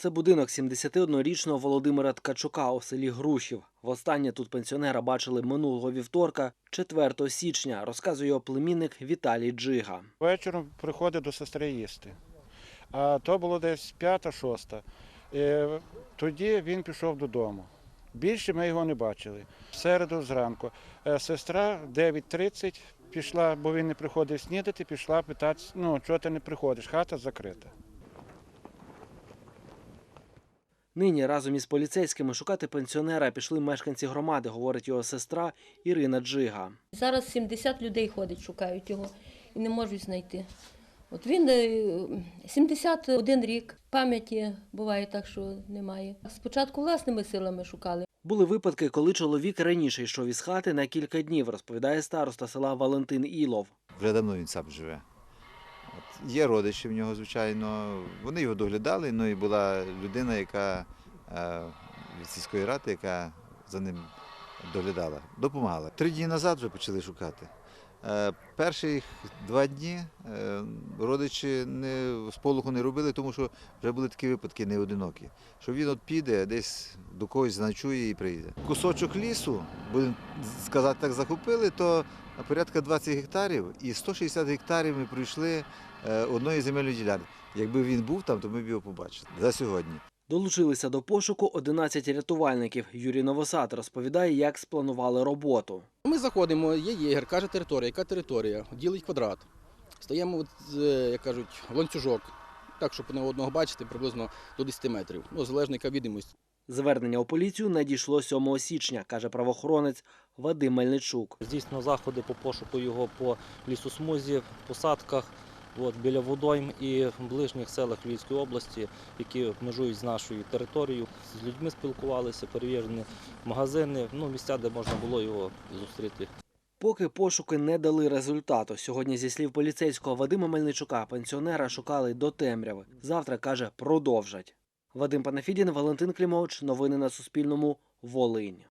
Це будинок 71-річного Володимира Ткачука у селі Грушів. Востаннє тут пенсіонера бачили минулого вівторка, 4 січня, розказує його племінник Віталій Джига. Вечором приходить до сестри їсти. А то було десь п'ята-шоста. Е, Тоді він пішов додому. Більше ми його не бачили. В середу зранку. Е, Сестра в 9.30 пішла, бо він не приходив снідати, пішла питати, ну, чого ти не приходиш, хата закрита. Нині разом із поліцейськими шукати пенсіонера пішли мешканці громади, говорить його сестра Ірина Джига. Зараз 70 людей ходять, шукають його і не можуть знайти. От він е, 71 рік, пам'яті буває так, що немає. Спочатку власними силами шукали. Були випадки, коли чоловік раніше йшов із хати на кілька днів, розповідає староста села Валентин Ілов. Вже давно він сам живе. Є родичі в нього, звичайно. Вони його доглядали, ну і була людина, яка е, від сільської ради, яка за ним доглядала, допомагала. Три дні назад вже почали шукати. Е, перші два дні е, родичі не, сполоху не робили, тому що вже були такі випадки неодинокі. Що він от піде, десь до когось заночує і прийде. Кусочок лісу, будемо сказати так, захопили, то порядка 20 гектарів, і 160 гектарів ми пройшли е, одної земельної ділянки. Якби він був там, то ми б його побачили за сьогодні. Долучилися до пошуку 11 рятувальників. Юрій Новосад розповідає, як спланували роботу. Ми заходимо, є єгер, каже територія, яка територія, ділить квадрат. Стаємо, от, як кажуть, ланцюжок, так, щоб одне одного бачити приблизно до 10 метрів. Ну, залежно яка відомість. Звернення у поліцію надійшло 7 січня, каже правоохоронець Вадим Мельничук. Здійснено заходи по пошуку його по лісосмузі, посадках, от, біля водойм і ближніх селах Львівської області, які межують з нашою територією. З людьми спілкувалися, перевірені магазини, ну, місця, де можна було його зустріти. Поки пошуки не дали результату. Сьогодні, зі слів поліцейського Вадима Мельничука, пенсіонера шукали до темряви. Завтра, каже, продовжать. Вадим Панафідін, Валентин Клімович. Новини на Суспільному. Волинь.